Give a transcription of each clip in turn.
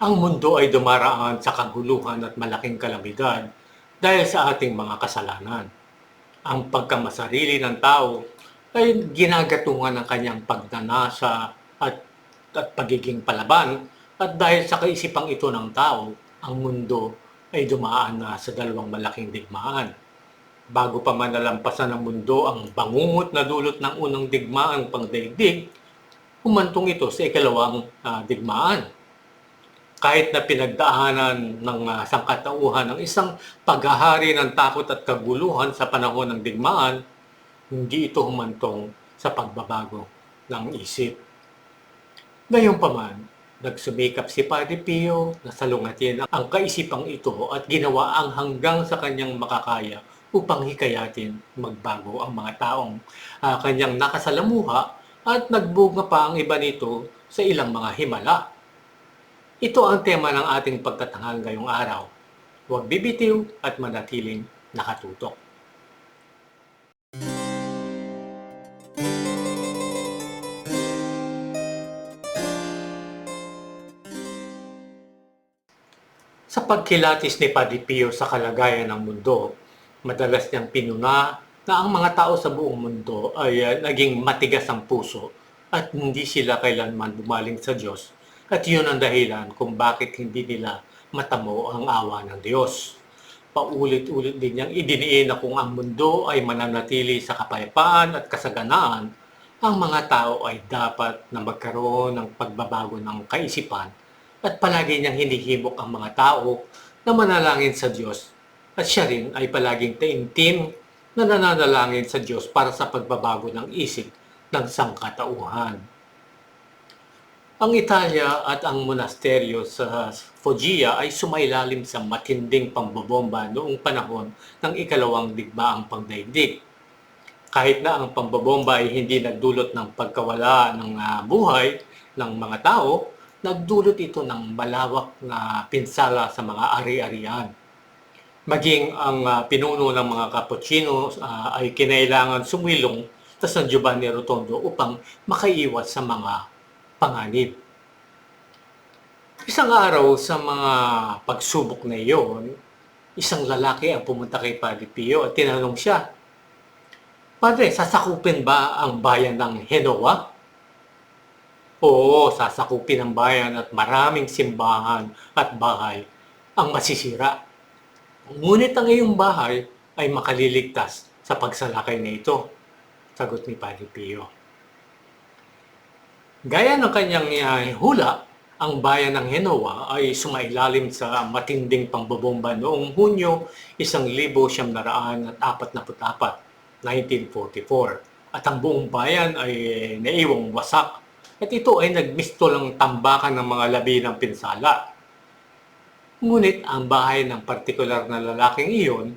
Ang mundo ay dumaraan sa kaguluhan at malaking kalamidad dahil sa ating mga kasalanan. Ang pagkamasarili ng tao ay ginagatungan ng kanyang pagnanasa at, at pagiging palaban at dahil sa kaisipang ito ng tao, ang mundo ay dumaan na sa dalawang malaking digmaan. Bago pa man nalampasan ng mundo ang bangungot na dulot ng unang digmaan pangdaigdig, humantong ito sa ikalawang ah, digmaan. Kahit na pinagdaanan ng ah, sangkatauhan ng isang paghahari ng takot at kaguluhan sa panahon ng digmaan, hindi ito humantong sa pagbabago ng isip. Gayunpaman, nagsumikap si Padre Pio na salungatin ang kaisipang ito at ginawa ang hanggang sa kanyang makakaya upang hikayatin magbago ang mga taong ah, kanyang nakasalamuha at nagbunga pa ang iba nito sa ilang mga himala. Ito ang tema ng ating pagtatanghal ngayong araw. Huwag bibitiw at manatiling nakatutok. Sa pagkilatis ni Padre Pio sa kalagayan ng mundo, madalas niyang pinuna na ang mga tao sa buong mundo ay ah, naging matigas ang puso at hindi sila kailanman bumaling sa Diyos. At yun ang dahilan kung bakit hindi nila matamo ang awa ng Diyos. Paulit-ulit din niyang idiniin na kung ang mundo ay mananatili sa kapayapaan at kasaganaan, ang mga tao ay dapat na magkaroon ng pagbabago ng kaisipan at palagi niyang hinihimok ang mga tao na manalangin sa Diyos at siya rin ay palaging taimtim na nananalangin sa Diyos para sa pagbabago ng isip ng sangkatauhan. Ang Italia at ang monasteryo sa Foggia ay sumailalim sa matinding pambobomba noong panahon ng ikalawang digmaang pagdaigdig. Kahit na ang pambobomba ay hindi nagdulot ng pagkawala ng ah, buhay ng mga tao, nagdulot ito ng malawak na pinsala sa mga ari-arian. Maging ang ah, pinuno ng mga Cappuccino ah, ay kinailangan sumilong sa San Giovanni Rotondo upang makaiwas sa mga panganib. Isang araw sa mga pagsubok na iyon, isang lalaki ang pumunta kay Padre Pio at tinanong siya, Padre, sasakupin ba ang bayan ng Genoa? Oo, sasakupin ang bayan at maraming simbahan at bahay ang masisira. Ngunit ang iyong bahay ay makaliligtas sa pagsalakay na ito, sagot ni Padre Pio. Gaya ng kanyang uh, hula, ang bayan ng Genoa ay sumailalim sa matinding pambobomba noong Hunyo 1944, 1944. At ang buong bayan ay naiwang wasak at ito ay nagmisto ng tambakan ng mga labi ng pinsala. Ngunit ang bahay ng partikular na lalaking iyon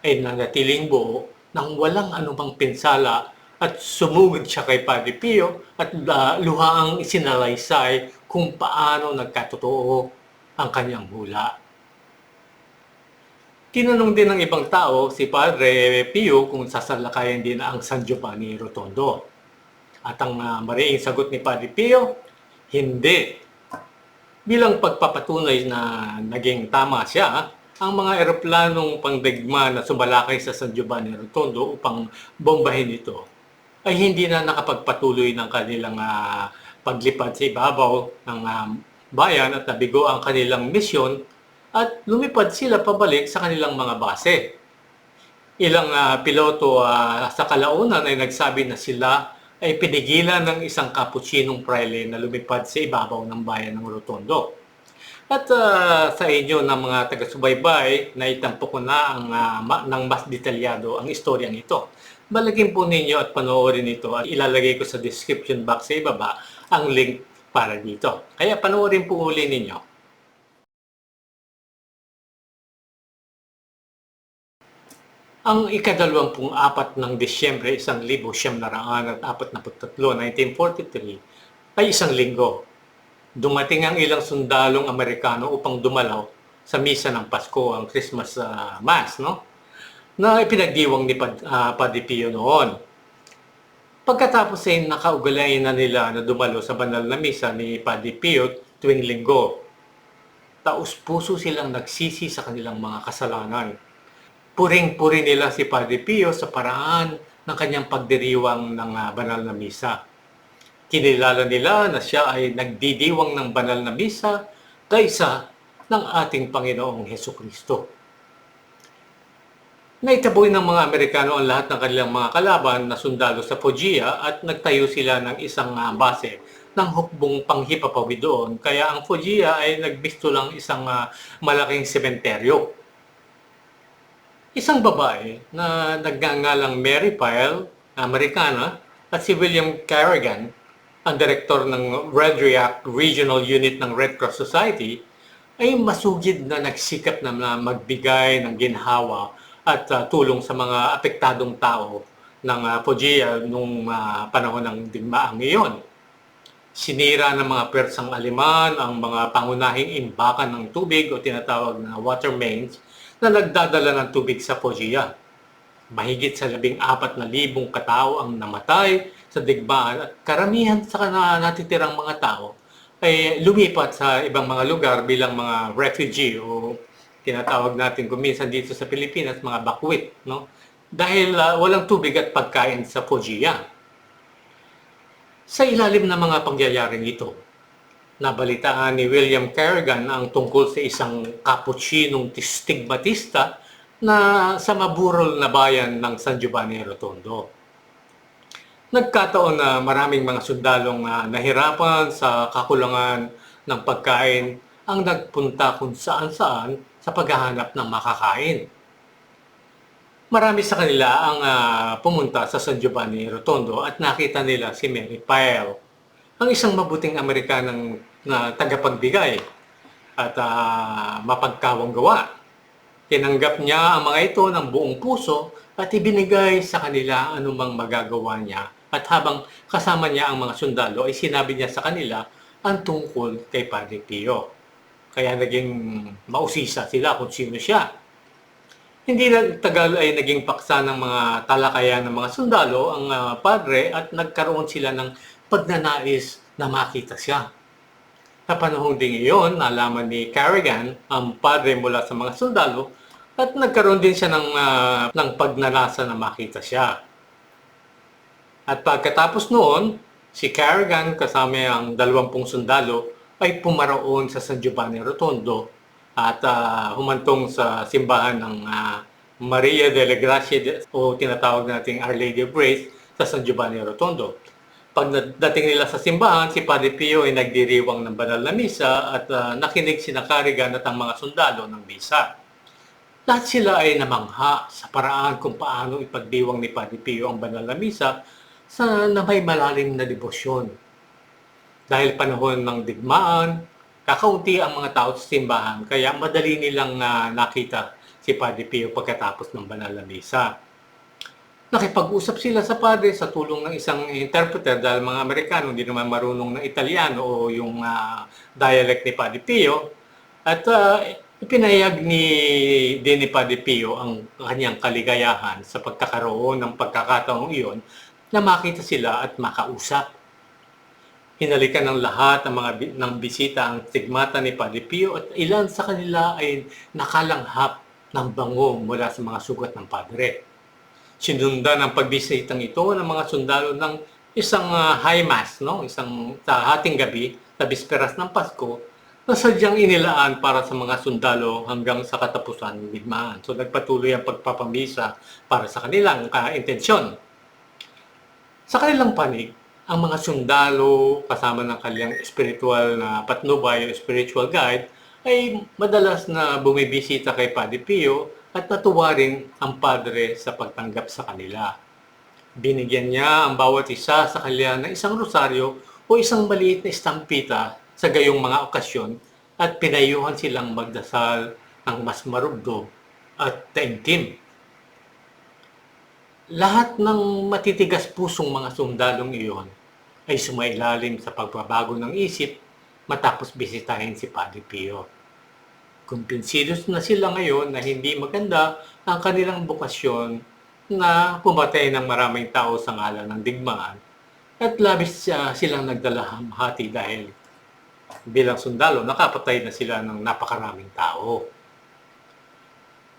ay nanatiling buo nang walang anumang pinsala at sumugod siya kay Padre Pio at uh, luhaang isinalaysay kung paano nagkatotoo ang kanyang hula. Tinanong din ng ibang tao si Padre Pio kung sasalakayan din ang San Giovanni Rotondo. At ang uh, mariing sagot ni Padre Pio, hindi. Bilang pagpapatunay na naging tama siya, ang mga eroplanong pangdigma na sumalakay sa San Giovanni Rotondo upang bombahin ito ay hindi na nakapagpatuloy ng kanilang uh, paglipad sa ibabaw ng uh, bayan at nabigo ang kanilang misyon at lumipad sila pabalik sa kanilang mga base. Ilang uh, piloto uh, sa kalaunan ay nagsabi na sila ay pinigilan ng isang kapuchinong praile na lumipad sa ibabaw ng bayan ng Rotondo. At uh, sa inyo ng mga taga-subaybay, naitampo ko na ang, uh, ma- ng mas detalyado ang istoryang ito. Balagin po ninyo at panoorin ito ilalagay ko sa description box sa ibaba ang link para dito. Kaya panoorin po uli ninyo. Ang ikadalawampung apat ng Disyembre, isang libo siyam na raan at apat na putatlo, 1943, ay isang linggo. Dumating ang ilang sundalong Amerikano upang dumalaw sa misa ng Pasko, ang Christmas uh, Mass, no? Na ipinagdiwang ni Pad, uh, Padre Pio noon. Pagkatapos ay nakaugalayan na nila na dumalo sa banal na misa ni Padre Pio tuwing linggo. taus-puso silang nagsisi sa kanilang mga kasalanan. Puring-puri nila si Padre Pio sa paraan ng kanyang pagdiriwang ng ah, banal na misa. Kinilala nila na siya ay nagdidiwang ng banal na misa kaysa ng ating Panginoong Heso Kristo. Naitaboy ng mga Amerikano ang lahat ng kanilang mga kalaban na sundalo sa Foggia at nagtayo sila ng isang ah, base ng hukbong panghipapawid doon. Kaya ang Foggia ay nagbisto lang isang ah, malaking sementeryo. Isang babae na nagngangalang Mary Pyle, Amerikana, at si William Carrigan, ang direktor ng Red React Regional Unit ng Red Cross Society, ay masugid na nagsikap na na magbigay ng ginhawa at ah, tulong sa mga apektadong tao ng uh, Foggia nung ah, panahon ng digmaang iyon. Sinira ng mga Persang Aliman ang mga pangunahing imbakan ng tubig o tinatawag na water mains na nagdadala ng tubig sa Foggia. Mahigit sa labing apat na libong katao ang namatay sa digmaan at karamihan sa natitirang mga tao ay lumipat sa ibang mga lugar bilang mga refugee o tinatawag natin kuminsan dito sa Pilipinas mga bakwit, no? Dahil ah, walang tubig at pagkain sa Foggia. Sa ilalim ng mga pangyayaring ito, nabalitaan ni William Kerrigan ang tungkol sa isang cappuccinong stigmatista na sa maburol na bayan ng San Giovanni Rotondo. Nagkataon na maraming mga sundalong ah, nahirapan sa kakulangan ng pagkain ang nagpunta kung saan-saan sa paghahanap ng makakain. Marami sa kanila ang ah, pumunta sa San Giovanni Rotondo at nakita nila si Mary Pyle, ang isang mabuting Amerikanang na tagapagbigay at ah, mapagkawang gawa. Tinanggap niya ang mga ito ng buong puso at ibinigay sa kanila anumang magagawa niya. At habang kasama niya ang mga sundalo ay sinabi niya sa kanila ang tungkol kay Padre Pio. Kaya naging mausisa sila kung sino siya. Hindi na tagal ay naging paksa ng mga talakayan ng mga sundalo ang ah, padre at nagkaroon sila ng pagnanais na makita siya. Sa panahong ding iyon, nalaman ni Carrigan ang padre mula sa mga sundalo at nagkaroon din siya ng, ah, ng pagnanasa na makita siya. At pagkatapos noon, si Carrigan kasama ang dalawampung sundalo ay pumaroon sa San Giovanni Rotondo at ah, humantong sa simbahan ng ah, Maria de la Gracia de- o tinatawag nating Our Lady of Grace sa San Giovanni Rotondo. Pag dating nila sa simbahan, si Padre Pio ay nagdiriwang ng banal na misa at ah, nakinig si Nakarigan at ang mga sundalo ng misa. Lahat sila ay namangha sa paraan kung paano ipagdiwang ni Padre Pio ang banal na misa sa na may malalim na debosyon. Dahil panahon ng digmaan, kakaunti ang mga tao sa simbahan, kaya madali nilang ah, nakita si Padre Pio pagkatapos ng banal na misa. Nakipag-usap sila sa padre sa tulong ng isang interpreter dahil mga Amerikano hindi naman marunong ng Italiano o yung ah, dialect ni Padre Pio. At ah, ipinahayag ni din Padre Pio ang kanyang kaligayahan sa pagkakaroon ng pagkakataong iyon na makita sila at makausap. Hinalikan ng lahat ng mga ng bisita ang stigmata ni Padre Pio at ilan sa kanila ay nakalanghap ng bango mula sa mga sugat ng Padre. Sinundan ang pagbisitang ito ng mga sundalo ng isang ah, high mass, no? isang sa hating gabi, sa bisperas ng Pasko, na sadyang inilaan para sa mga sundalo hanggang sa katapusan ng digmaan. So nagpatuloy ang pagpapamisa para sa kanilang ka-intensyon. Sa kanilang panig, ang mga sundalo kasama ng kanilang spiritual na patnubay o spiritual guide ay madalas na bumibisita kay Padre Pio at natuwa rin ang padre sa pagtanggap sa kanila. Binigyan niya ang bawat isa sa kanila ng isang rosaryo o isang maliit na estampita sa gayong mga okasyon at pinayuhan silang magdasal ng mas marugdo at taimtim. Lahat ng matitigas pusong mga sundalong iyon ay sumailalim sa pagbabago ng isip matapos bisitahin si Padre Pio. Kumpinsidos na sila ngayon na hindi maganda ang kanilang bukasyon na pumatay ng maraming tao sa ngalan ng digmaan at labis siya silang nagdalahamhati dahil bilang sundalo, nakapatay na sila ng napakaraming tao.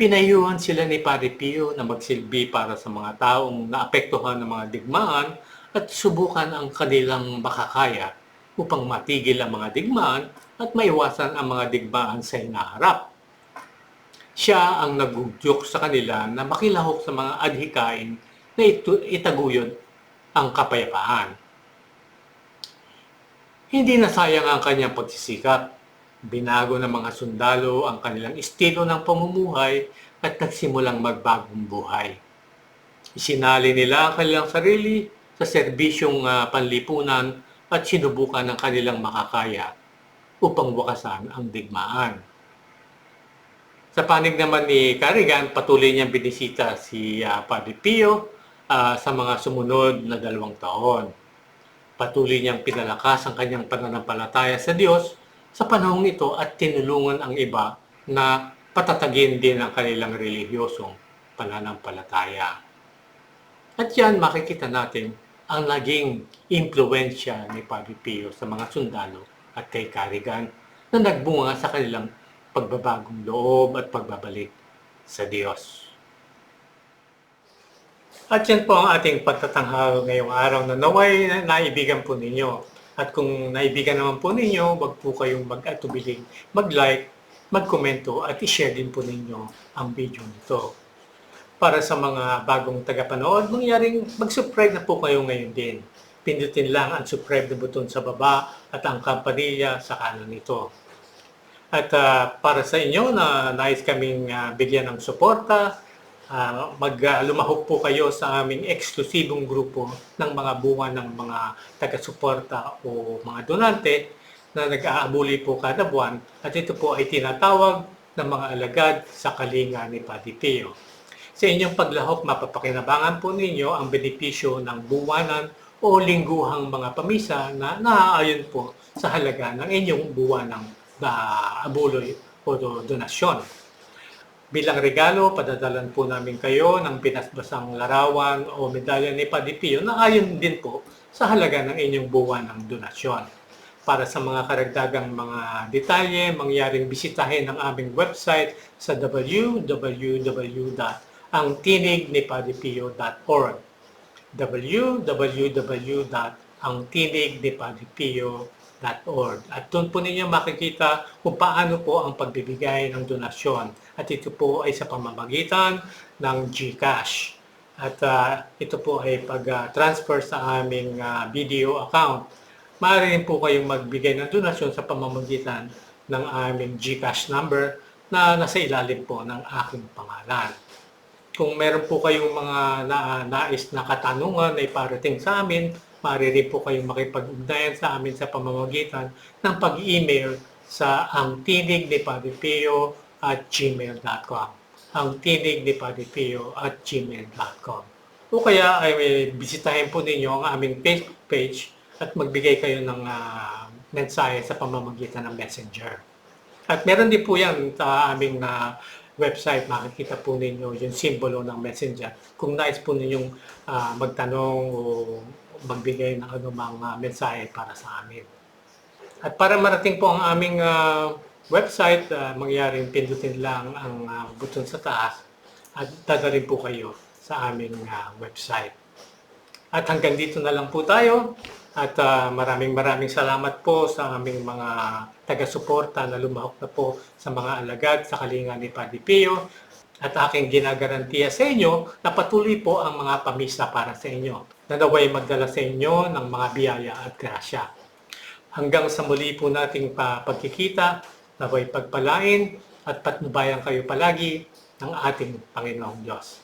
Pinayuhan sila ni Padre Pio na magsilbi para sa mga taong naapektuhan ng mga digmaan at subukan ang kanilang makakaya upang matigil ang mga digmaan at maiwasan ang mga digmaan sa hinaharap. Siya ang nagudyok sa kanila na makilahok sa mga adhikain na ito, itaguyod ang kapayapaan. Hindi nasayang ang kanyang pagsisikap. Binago ng mga sundalo ang kanilang estilo ng pamumuhay at nagsimulang magbagong buhay. Isinali nila ang kanilang sarili sa serbisyong ah, panlipunan at sinubukan ng kanilang makakaya upang wakasan ang digmaan. Sa panig naman ni Carrigan, patuloy niyang binisita si ah, Padre Pio ah, sa mga sumunod na dalawang taon. Patuloy niyang pinalakas ang kanyang pananampalataya sa Diyos sa panahong ito at tinulungan ang iba na patatagin din ang kanilang relihiyosong pananampalataya. At yan makikita natin ang naging impluensya ni Padre Pio sa mga sundalo at kay Carrigan na nagbunga sa kanilang pagbabagong loob at pagbabalik sa Diyos. At yan po ang ating pagtatanghal ngayong araw na naway na naibigan po ninyo. At kung naibigan naman po ninyo, wag po kayong mag-atubiling mag-like, mag-komento at i-share din po ninyo ang video nito. Para sa mga bagong tagapanood, mangyaring mag-subscribe na po kayo ngayon din. Pindutin lang ang subscribe na button sa baba at ang kampanilya sa kanan nito. At ah, para sa inyo na nais kaming ah, bigyan ng suporta, ah, mag ah, po kayo sa aming eksklusibong grupo ng mga bunga ng mga taga-suporta o mga donante na nag-aabuli po kada buwan at ito po ay tinatawag ng mga alagad sa kalinga ni Padre Pio. Sa inyong paglahok, mapapakinabangan po ninyo ang benepisyo ng buwanan o lingguhang mga pamisa na naaayon po sa halaga ng inyong buwanang na abuloy o do- donasyon. Bilang regalo, padadalan po namin kayo ng pinasbasang larawan o medalya ni Padre Pio na ayon din po sa halaga ng inyong buwan ng donasyon. Para sa mga karagdagang mga detalye, mangyaring bisitahin ang aming website sa www.angtinignipadipio.org www.angtinignipadipio.org At doon po ninyo makikita kung paano po ang pagbibigay ng donasyon. At ito po ay sa pamamagitan ng GCash. At ah, ito po ay pag-transfer sa aming ah, video account. Maaari rin po kayong magbigay ng donasyon sa pamamagitan ng aming GCash number na nasa ilalim po ng aking pangalan. Kung meron po kayong mga na, nais na katanungan na iparating sa amin, maaari rin po kayong makipag-ugnayan sa amin sa pamamagitan ng pag-email sa ang tinig ni Padre Pio at gmail.com ang tinig ni Padre Pio at gmail.com o kaya ay bisitahin po ninyo ang aming Facebook page at magbigay kayo ng ah, mensahe sa pamamagitan ng messenger. At meron din po yan sa aming na website, makikita po ninyo yung simbolo ng messenger. Kung nais po ninyong ah, magtanong o magbigay ng anumang ah, mensahe para sa amin. At para marating po ang aming ah, website, ah, mangyaring pindutin lang ang ah, button sa taas at dadalhin po kayo sa aming ah, website. At hanggang dito na lang po tayo. At ah, maraming maraming salamat po sa aming mga taga-suporta na lumahok na po sa mga alagad sa kalinga ni Padre Pio. At aking ginagarantiya sa inyo na patuloy po ang mga pamisa para sa inyo. Na naway magdala sa inyo ng mga biyaya at grasya. Hanggang sa muli po nating pa pagkikita, naway pagpalain at patnubayan kayo palagi ng ating Panginoong Diyos.